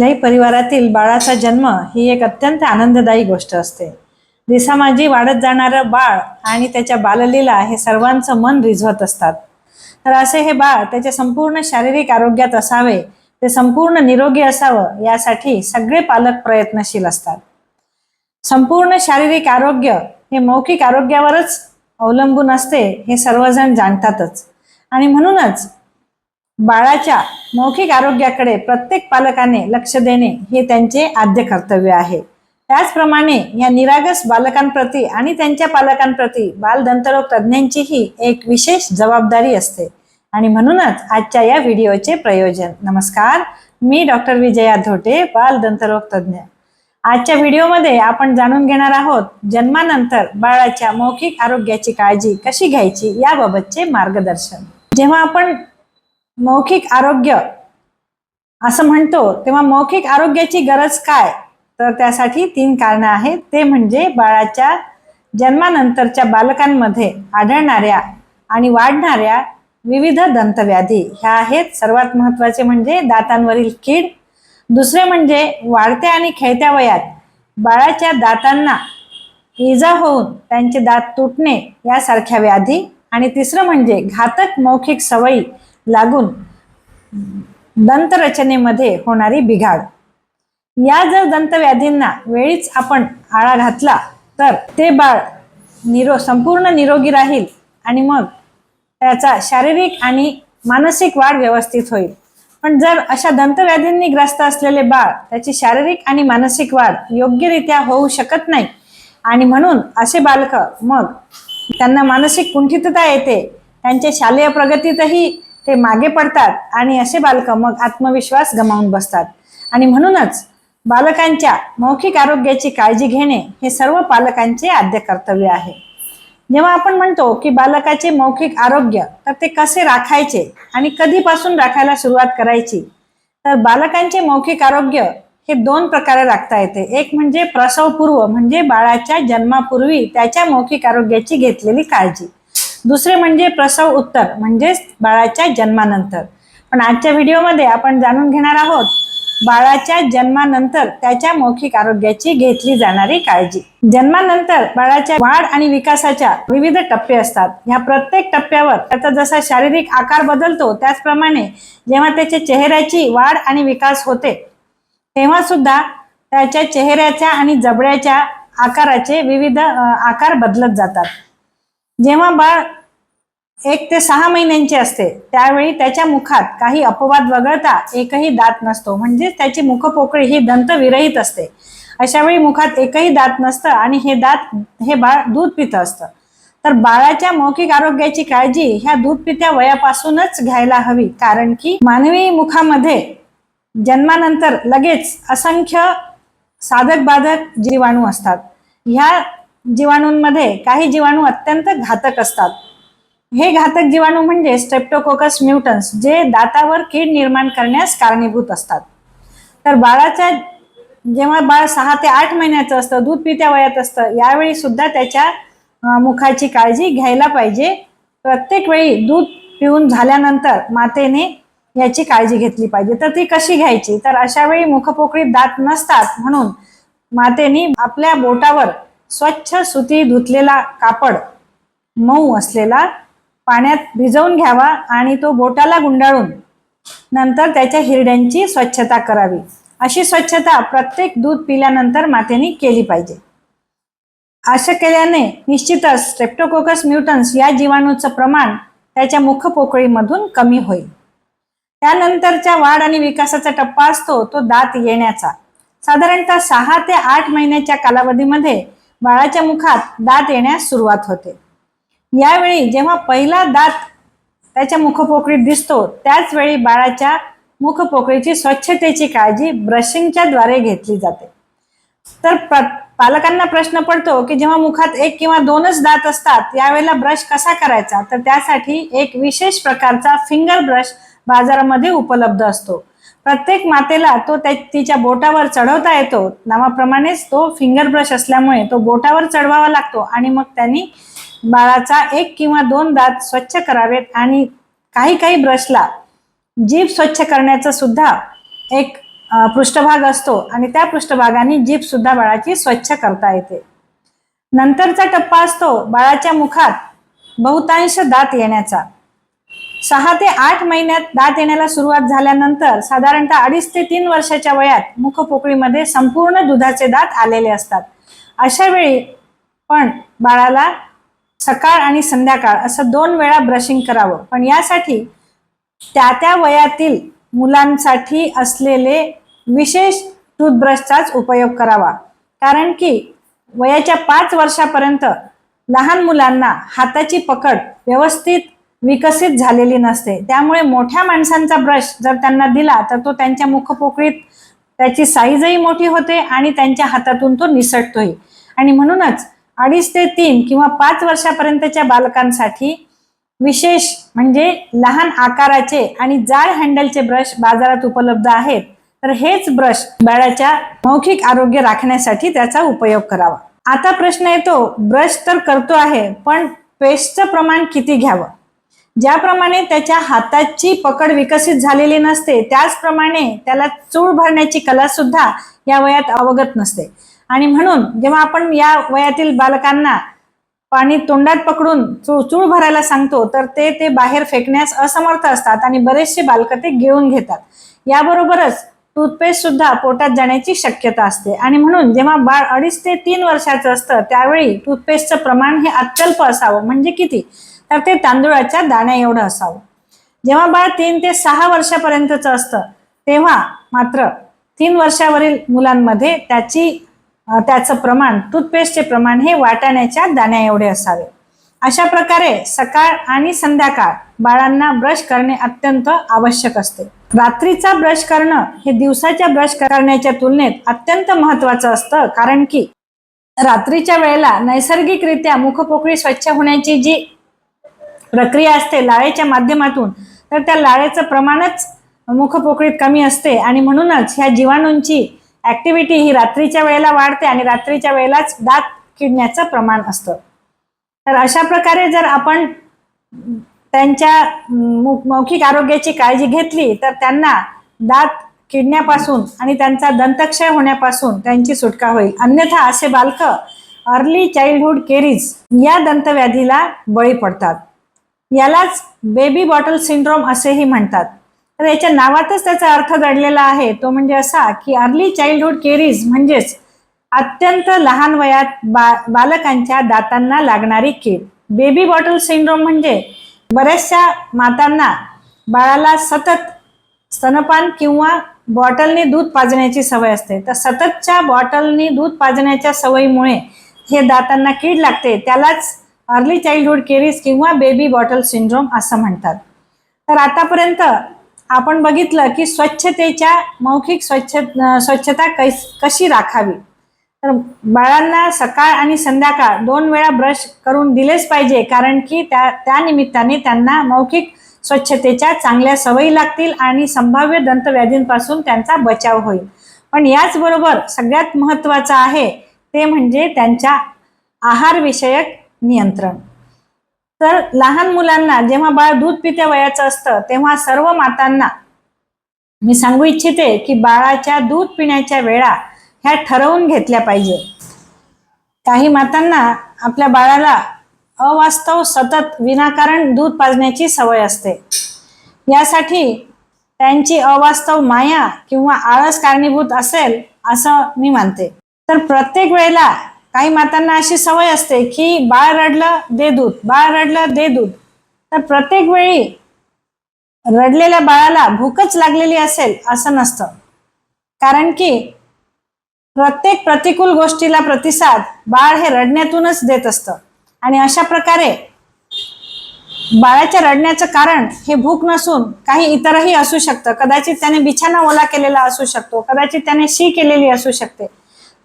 कुठल्याही परिवारातील बाळाचा जन्म ही एक अत्यंत आनंददायी गोष्ट असते. दिसामाजी वाढत जाणारं बाळ आणि त्याच्या बाललीला हे सर्वांचं मन रिझवत असतात. तर असे हे बाळ त्याच्या संपूर्ण शारीरिक आरोग्यात असावे ते संपूर्ण निरोगी असावं यासाठी सगळे पालक प्रयत्नशील असतात. संपूर्ण शारीरिक आरोग्य हे मौखिक आरोग्यावरच अवलंबून असते हे सर्वजण जाणतातच. आणि म्हणूनच बाळाच्या मौखिक आरोग्याकडे प्रत्येक पालकाने लक्ष देणे हे त्यांचे आद्य कर्तव्य आहे. त्याचप्रमाणे या निरागस बालकांप्रती आणि त्यांच्या पालकांप्रती बालदंतरोग तज्ज्ञांचीही एक विशेष जबाबदारी असते. आणि म्हणूनच आजच्या या व्हिडिओचे प्रयोजन. नमस्कार मी डॉक्टर विजया धोटे बालदंतरोग तज्ज्ञ आजच्या व्हिडिओमध्ये आपण जाणून घेणार आहोत जन्मानंतर बाळाच्या मौखिक आरोग्याची काळजी कशी घ्यायची याबाबतचे मार्गदर्शन. जेव्हा आपण मौखिक आरोग्य असं म्हणतो तेव्हा मौखिक आरोग्याची गरज काय? तर त्यासाठी तीन कारणं आहेत. ते म्हणजे बाळाच्या जन्मानंतरच्या बालकांमध्ये आढळणाऱ्या आणि वाढणाऱ्या विविध दंतव्याधी. ह्या आहेत. सर्वात महत्त्वाचे म्हणजे दातांवरील कीड. दुसरे म्हणजे वाढत्या आणि खेळत्या वयात बाळाच्या दातांना इजा होऊन त्यांचे दात तुटणे यासारख्या व्याधी. आणि तिसरं म्हणजे घातक मौखिक सवयी लागून दंतरचनेमध्ये होणारी बिघाड. या जर दंतव्याधींना वेळीच आपण आळा घातला तर ते बाळ निरो संपूर्ण निरोगी राहील आणि मग त्याचा शारीरिक आणि मानसिक वाढ व्यवस्थित होईल. पण जर अशा दंतव्याधींनी ग्रस्त असलेले बाळ त्याची शारीरिक आणि मानसिक वाढ योग्यरित्या होऊ शकत नाही आणि म्हणून असे बालक मग त्यांना मानसिक कुंठितता येते त्यांच्या शालेय प्रगतीतही ते मागे पडतात आणि असे बालक मग आत्मविश्वास गमावून बसतात. आणि म्हणूनच बालकांच्या मौखिक आरोग्याची काळजी घेणे हे सर्व पालकांचे आद्य कर्तव्य आहे. जेव्हा आपण म्हणतो की बालकाचे मौखिक आरोग्य तर ते कसे राखायचे आणि कधीपासून राखायला सुरुवात करायची? तर बालकांचे मौखिक आरोग्य हे दोन प्रकारे राखता येते. एक म्हणजे प्रसवपूर्व म्हणजे बाळाच्या जन्मापूर्वी त्याच्या मौखिक आरोग्याची घेतलेली काळजी. दुसरे म्हणजे प्रसव उत्तर म्हणजेच बाळाच्या जन्मानंतर. पण आजच्या व्हिडिओमध्ये आपण जाणून घेणार आहोत बाळाच्या जन्मानंतर त्याच्या मौखिक आरोग्याची घेतली जाणारी काळजी. जन्मानंतर बाळाच्या वाढ आणि विकासाच्या विविध टप्पे असतात. ह्या प्रत्येक टप्प्यावर त्याचा जसा शारीरिक आकार बदलतो त्याचप्रमाणे जेव्हा त्याच्या चेहऱ्याची वाढ आणि विकास होते तेव्हा सुद्धा त्याच्या चेहऱ्याच्या आणि जबड्याच्या आकाराचे विविध आकार बदलत जातात. जेव्हा बाळ एक ते सहा महिन्यांचे असते त्यावेळी त्याच्या मुखात काही अपवाद वगळता एकही दात नसतो. म्हणजेच त्याची मुखपोकळी ही दंतविरहित असते. अशा वेळी मुखात एकही दात नसतं आणि हे दात हे बाळ दूध पितं असतं. तर बाळाच्या मौखिक आरोग्याची काळजी ह्या दूध पित्या वयापासूनच घ्यायला हवी. कारण की मानवी मुखामध्ये जन्मानंतर लगेच असंख्य साधक बाधक जीवाणू असतात. ह्या जीवाणूंमध्ये काही जीवाणू अत्यंत घातक असतात. हे घातक जीवाणू म्हणजे स्ट्रेप्टोकोकस म्युटन्स जे दातावर कीड निर्माण करण्यास कारणीभूत असतात. तर बाळाच्या जेव्हा बाळ सहा ते आठ महिन्याचं असतं दूध पित्या वयात असतं यावेळी सुद्धा त्याच्या मुखाची काळजी घ्यायला पाहिजे. प्रत्येक वेळी दूध पिऊन झाल्यानंतर मातेने याची काळजी घेतली पाहिजे. तर ती कशी घ्यायची? तर अशा वेळी मुखपोकळीत दात नसतात म्हणून मातेने आपल्या बोटावर स्वच्छ सुती धुतलेला कापड मऊ असलेला पाण्यात भिजवून घ्यावा आणि तो बोटाला गुंडाळून नंतर त्याच्या हिरड्यांची स्वच्छता करावी. अशी स्वच्छता प्रत्येक दूध पिल्यानंतर मातेने केली पाहिजे. असं केल्याने निश्चितच स्ट्रेप्टोकोकस म्युटन्स या जीवाणूचं प्रमाण त्याच्या मुखपोकळीमधून कमी होईल. त्यानंतरच्या वाढ आणि विकासाचा टप्पा असतो तो दात येण्याचा. साधारणतः सहा ते आठ महिन्याच्या कालावधीमध्ये बाळाच्या मुखात दात येण्यास सुरुवात होते. यावेळी जेव्हा पहिला दात त्याच्या मुखपोकळीत दिसतो त्याच वेळी बाळाच्या मुखपोकळीची स्वच्छतेची काळजी ब्रशिंगच्या द्वारे घेतली जाते. तर प्र पालकांना प्रश्न पडतो की जेव्हा मुखात एक किंवा दोनच दात असतात यावेळेला ब्रश कसा करायचा? तर त्यासाठी एक विशेष प्रकारचा फिंगर ब्रश बाजारामध्ये उपलब्ध असतो. प्रत्येक मातेला तो त्या तिच्या बोटावर चढवता येतो. नावाप्रमाणेच तो फिंगर ब्रश असल्यामुळे तो बोटावर चढवावा लागतो आणि मग त्यांनी बाळाचा एक किंवा दोन दात स्वच्छ करावेत आणि काही काही ब्रशला जीभ स्वच्छ करण्याचा सुद्धा एक पृष्ठभाग असतो आणि त्या पृष्ठभागाने जीभ सुद्धा बाळाची स्वच्छ करता येते. नंतरचा टप्पा असतो बाळाच्या मुखात बहुतांश दात येण्याचा. सहा ते आठ महिन्यात दात येण्याला सुरुवात झाल्यानंतर साधारणतः अडीच ते तीन वर्षाच्या वयात मुखपोकळीमध्ये संपूर्ण दुधाचे दात आलेले असतात. अशा वेळी पण बाळाला सकाळ आणि संध्याकाळ असं दोन वेळा ब्रशिंग करावं. पण यासाठी त्या त्या वयातील मुलांसाठी असलेले विशेष टूथब्रशचाच उपयोग करावा. कारण की वयाच्या पाच वर्षापर्यंत लहान मुलांना हाताची पकड व्यवस्थित विकसित झालेली नसते. त्यामुळे मोठ्या माणसांचा ब्रश जर त्यांना दिला तर तो त्यांच्या मुखपोकळीत त्याची साईजही मोठी होते आणि त्यांच्या हातातून तो निसटतोही. आणि म्हणूनच अडीच ते तीन किंवा पाच वर्षापर्यंतच्या बालकांसाठी विशेष म्हणजे लहान आकाराचे आणि जाड हँडलचे ब्रश बाजारात उपलब्ध आहेत. तर हेच ब्रश बाळाच्या मौखिक आरोग्य राखण्यासाठी त्याचा उपयोग करावा. आता प्रश्न येतो ब्रश तर करतो आहे पण पेस्टचं प्रमाण किती घ्यावं? ज्याप्रमाणे त्याच्या हाताची पकड विकसित झालेली नसते त्याचप्रमाणे त्याला चूळ भरण्याची कला सुद्धा या वयात अवगत नसते. आणि म्हणून जेव्हा आपण या वयातील बालकांना पाणी तोंडात पकडून चूळ चूळ भरायला सांगतो तर ते ते बाहेर फेकण्यास असमर्थ असतात आणि बरेचसे बालकं ते घेऊन घेतात. याबरोबरच टूथपेस्ट सुद्धा पोटात जाण्याची शक्यता असते. आणि म्हणून जेव्हा बाळ अडीच ते तीन वर्षाचं असतं त्यावेळी टूथपेस्टचं प्रमाण हे अत्यल्प असावं. म्हणजे किती? तर ते तांदुळाच्या दाण्या एवढं असावं. जेव्हा बाळ तीन ते सहा वर्षापर्यंतचं असतं तेव्हा मात्र तीन वर्षावरील मुलांमध्ये त्याची त्याचं प्रमाण टूथपेस्टचे प्रमाण हे वाटाण्याच्या दाण्या एवढे असावे. अशा प्रकारे सकाळ आणि संध्याकाळ बाळांना ब्रश करणे अत्यंत आवश्यक असते. रात्रीचा ब्रश करणं हे दिवसाच्या ब्रश करण्याच्या तुलनेत अत्यंत महत्वाचं असतं कारण की रात्रीच्या वेळेला नैसर्गिकरित्या मुखपोकळी स्वच्छ होण्याची जी प्रक्रिया असते लाळेच्या माध्यमातून. तर त्या लाळेचं प्रमाणच मुखपोकळीत कमी असते आणि म्हणूनच ह्या जीवाणूंची ॲक्टिव्हिटी ही रात्रीच्या वेळेला वाढते आणि रात्रीच्या वेळेलाच दात किडण्याचं प्रमाण असतं. तर अशा प्रकारे जर आपण त्यांच्या मु- मौखिक आरोग्याची काळजी घेतली तर त्यांना दात किडण्यापासून आणि त्यांचा दंतक्षय होण्यापासून त्यांची सुटका होईल. अन्यथा असे बालक अर्ली चाइल्डहुड केरीज या दंतव्याधीला बळी पडतात. यालाच बेबी बॉटल सिंड्रोम असेही म्हणतात. तर याच्या नावातच त्याचा अर्थ दडलेला आहे. तो म्हणजे असा की अर्ली चाइल्डहुड केरीज म्हणजेच अत्यंत लहान वयात बा बालकांच्या दातांना लागणारी कीड. बेबी बॉटल सिंड्रोम म्हणजे बऱ्याचशा मातांना बाळाला सतत स्तनपान किंवा बॉटलने दूध पाजण्याची सवय असते. तर सततच्या बॉटलने दूध पाजण्याच्या सवयीमुळे हे दातांना कीड लागते. त्यालाच अर्ली चाइल्डहुड केरीज किंवा बेबी बॉटल सिंड्रोम असं म्हणतात. तर आतापर्यंत आपण बघितलं की स्वच्छतेच्या मौखिक स्वच्छ स्वच्छता कैस कशी राखावी? तर बाळांना सकाळ आणि संध्याकाळ दोन वेळा ब्रश करून दिलेच पाहिजे कारण की त्या त्यानिमित्ताने त्यांना मौखिक स्वच्छतेच्या चांगल्या सवयी लागतील आणि संभाव्य दंतव्याधींपासून त्यांचा बचाव होईल. पण याचबरोबर सगळ्यात महत्त्वाचं आहे ते म्हणजे त्यांच्या आहारविषयक नियंत्रण. तर लहान मुलांना जेव्हा बाळ दूध पित्या वयाचं असतं तेव्हा सर्व मातांना मी सांगू इच्छिते की बाळाच्या दूध पिण्याच्या वेळा ह्या ठरवून घेतल्या पाहिजे. काही मातांना आपल्या बाळाला अवास्तव सतत विनाकारण दूध पाजण्याची सवय असते. यासाठी त्यांची अवास्तव माया किंवा आळस कारणीभूत असेल असं मी मानते. तर प्रत्येक वेळेला काही मातांना अशी सवय असते की बाळ रडलं दे दूध. बाळ रडलं दे दूध. तर प्रत्येक वेळी रडलेल्या बाळाला भूकच लागलेली असेल असं नसतं. कारण की प्रत्येक प्रतिकूल गोष्टीला प्रतिसाद बाळ हे रडण्यातूनच देत असतं. आणि अशा प्रकारे बाळाच्या रडण्याचं कारण हे भूक नसून काही इतरही असू शकतं. कदाचित त्याने बिछाना ओला केलेला असू शकतो. कदाचित त्याने शी केलेली असू शकते.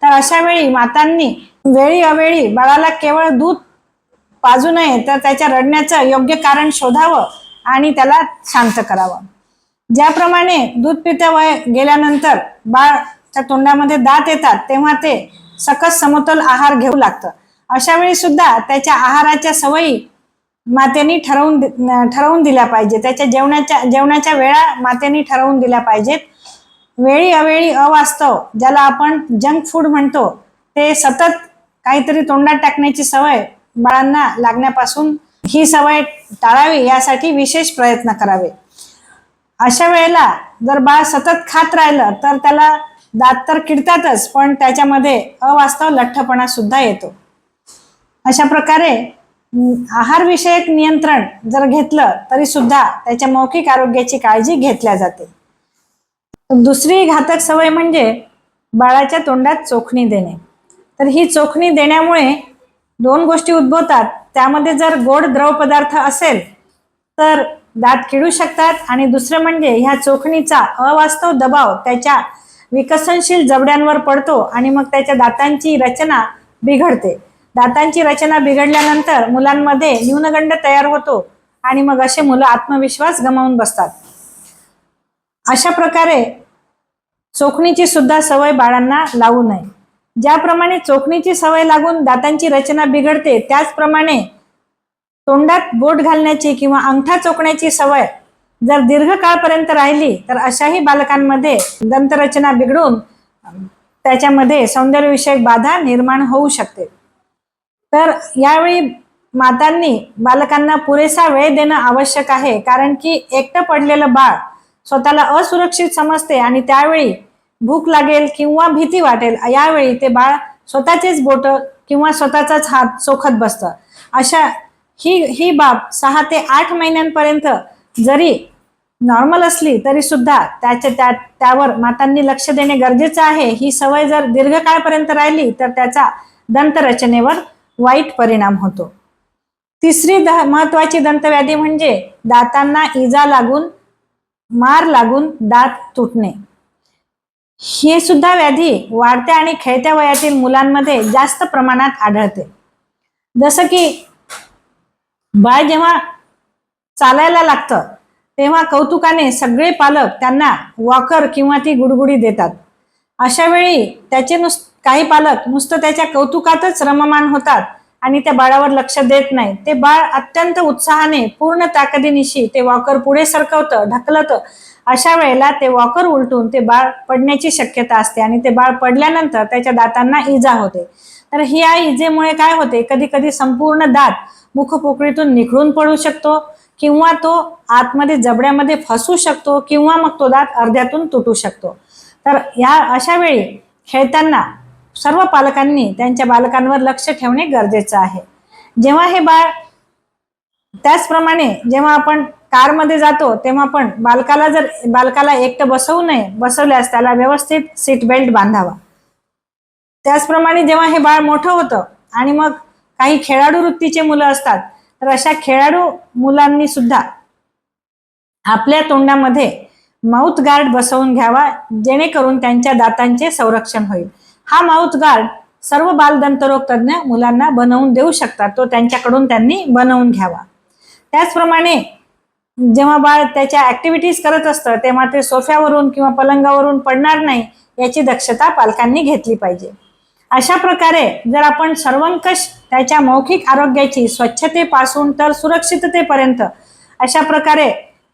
तर अशा वेळी मातांनी वेळी अवेळी बाळाला केवळ दूध पाजू नये तर त्याच्या रडण्याचं योग्य कारण शोधावं आणि त्याला शांत करावं. ज्याप्रमाणे दूध पित्या वय गेल्यानंतर बाळच्या तोंडामध्ये दात येतात तेव्हा ते सकस समतोल आहार घेऊ लागतं. अशा वेळी सुद्धा त्याच्या आहाराच्या सवयी मातेनी ठरवून ठरवून दिल्या पाहिजे त्याच्या जेवणाच्या जेवणाच्या वेळा मातेनी ठरवून दिल्या पाहिजेत. वेळी अवेळी अवास्तव ज्याला आपण जंक फूड म्हणतो ते सतत काहीतरी तोंडात टाकण्याची सवय बाळांना लागण्यापासून ही सवय टाळावी यासाठी विशेष प्रयत्न करावे. अशा वेळेला जर बाळ सतत खात राहिलं तर त्याला दात तर किडतातच पण त्याच्यामध्ये अवास्तव लठ्ठपणा सुद्धा येतो. अशा प्रकारे आहारविषयक नियंत्रण जर घेतलं तरी सुद्धा त्याच्या मौखिक आरोग्याची काळजी घेतल्या जाते. दुसरी घातक सवय म्हणजे बाळाच्या तोंडात चोखणी देणे. तर ही चोखणी देण्यामुळे दोन गोष्टी उद्भवतात. त्यामध्ये जर गोड द्रव पदार्थ असेल तर दात किडू शकतात आणि दुसरं म्हणजे ह्या चोखणीचा अवास्तव दबाव त्याच्या विकसनशील जबड्यांवर पडतो आणि मग त्याच्या दातांची रचना बिघडते. दातांची रचना बिघडल्यानंतर मुलांमध्ये न्यूनगंड तयार होतो आणि मग असे मुलं आत्मविश्वास गमावून बसतात. अशा प्रकारे चोखणीची सुद्धा सवय बाळांना लावू नये. ज्याप्रमाणे चोखणीची सवय लागून दातांची रचना बिघडते त्याचप्रमाणे तोंडात बोट घालण्याची किंवा अंगठा चोखण्याची सवय जर दीर्घकाळपर्यंत राहिली तर अशाही बालकांमध्ये दंतरचना बिघडून त्याच्यामध्ये सौंदर्यविषयक बाधा निर्माण होऊ शकते. तर यावेळी मातांनी बालकांना पुरेसा वेळ देणं आवश्यक आहे कारण की एकटं पडलेलं बाळ स्वतःला असुरक्षित समजते आणि त्यावेळी भूक लागेल किंवा भीती वाटेल यावेळी ते बाळ स्वतःचेच बोट किंवा स्वतःचाच हात चोखत बसतं. अशा ही ही बाब सहा ते आठ महिन्यांपर्यंत जरी नॉर्मल असली तरी सुद्धा त्याच्या त्या त्यावर मातांनी लक्ष देणे गरजेचं आहे. ही सवय जर दीर्घकाळपर्यंत राहिली तर त्याचा दंतरचनेवर वाईट परिणाम होतो. तिसरी द महत्वाची दंतव्याधी म्हणजे दातांना इजा लागून मार लागून दात तुटणे. हे सुद्धा व्याधी वाढत्या आणि खेळत्या वयातील मुलांमध्ये जास्त प्रमाणात आढळते. जसं की बाळ जेव्हा चालायला लागतं तेव्हा कौतुकाने सगळे पालक त्यांना वॉकर किंवा ती गुडगुडी देतात. अशा वेळी त्याचे नुस काही पालक नुसतं त्याच्या कौतुकातच रममान होतात आणि त्या बाळावर लक्ष देत नाही. ते बाळ अत्यंत उत्साहाने पूर्ण ताकदीनिशी ते वॉकर पुढे सरकवतं ढकलतं. अशा वेळेला ते वॉकर उलटून ते बाळ पडण्याची शक्यता असते आणि ते बाळ पडल्यानंतर त्याच्या दातांना इजा होते. तर ह्या इजेमुळे काय होते? कधी कधी संपूर्ण दात मुखपोकळीतून निखळून पडू शकतो किंवा तो आतमध्ये जबड्यामध्ये फसू शकतो किंवा मग तो दात अर्ध्यातून तुटू शकतो. तर ह्या अशा वेळी खेळताना सर्व पालकांनी त्यांच्या बालकांवर लक्ष ठेवणे गरजेचं आहे. जेव्हा हे बाळ त्याचप्रमाणे जेव्हा आपण कारमध्ये जातो तेव्हा पण बालकाला जर बालकाला एकटं बसवू नये बसवल्यास त्याला व्यवस्थित सीट बेल्ट बांधावा. त्याचप्रमाणे जेव्हा हे बाळ मोठं होतं आणि मग काही खेळाडू वृत्तीचे मुलं असतात तर अशा खेळाडू मुलांनी सुद्धा आपल्या तोंडामध्ये माउथ गार्ड बसवून घ्यावा जेणेकरून त्यांच्या दातांचे संरक्षण होईल. हा माउथ गार्ड सर्व बालदंतरोग तज्ज्ञ मुलांना बनवून देऊ शकतात. तो त्यांच्याकडून त्यांनी बनवून घ्यावा. त्याचप्रमाणे जेव्हा बाळ त्याच्या ऍक्टिव्हिटीज करत असतं तेव्हा ते सोफ्यावरून किंवा पलंगावरून पडणार नाही याची दक्षता पालकांनी घेतली पाहिजे. अशा प्रकारे जर आपण सर्वंकष त्याच्या मौखिक आरोग्याची स्वच्छतेपासून तर सुरक्षिततेपर्यंत अशा प्रकारे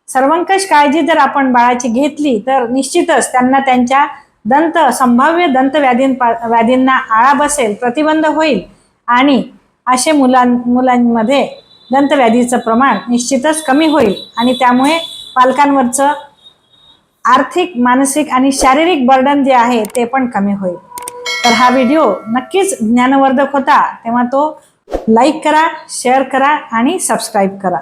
सर्वंकष काळजी जर आपण बाळाची घेतली तर निश्चितच त्यांना त्यांच्या दंत संभाव्य दंत व्याधींपा व्याधींना आळा बसेल प्रतिबंध होईल आणि असे मुलां मुलांमध्ये दंतव्याधीचं प्रमाण निश्चितच कमी होईल आणि त्यामुळे पालकांवरचं आर्थिक मानसिक आणि शारीरिक बर्डन जे आहे ते पण कमी होईल. तर हा व्हिडिओ नक्कीच ज्ञानवर्धक होता तेव्हा तो लाईक करा शेअर करा आणि सबस्क्राईब करा.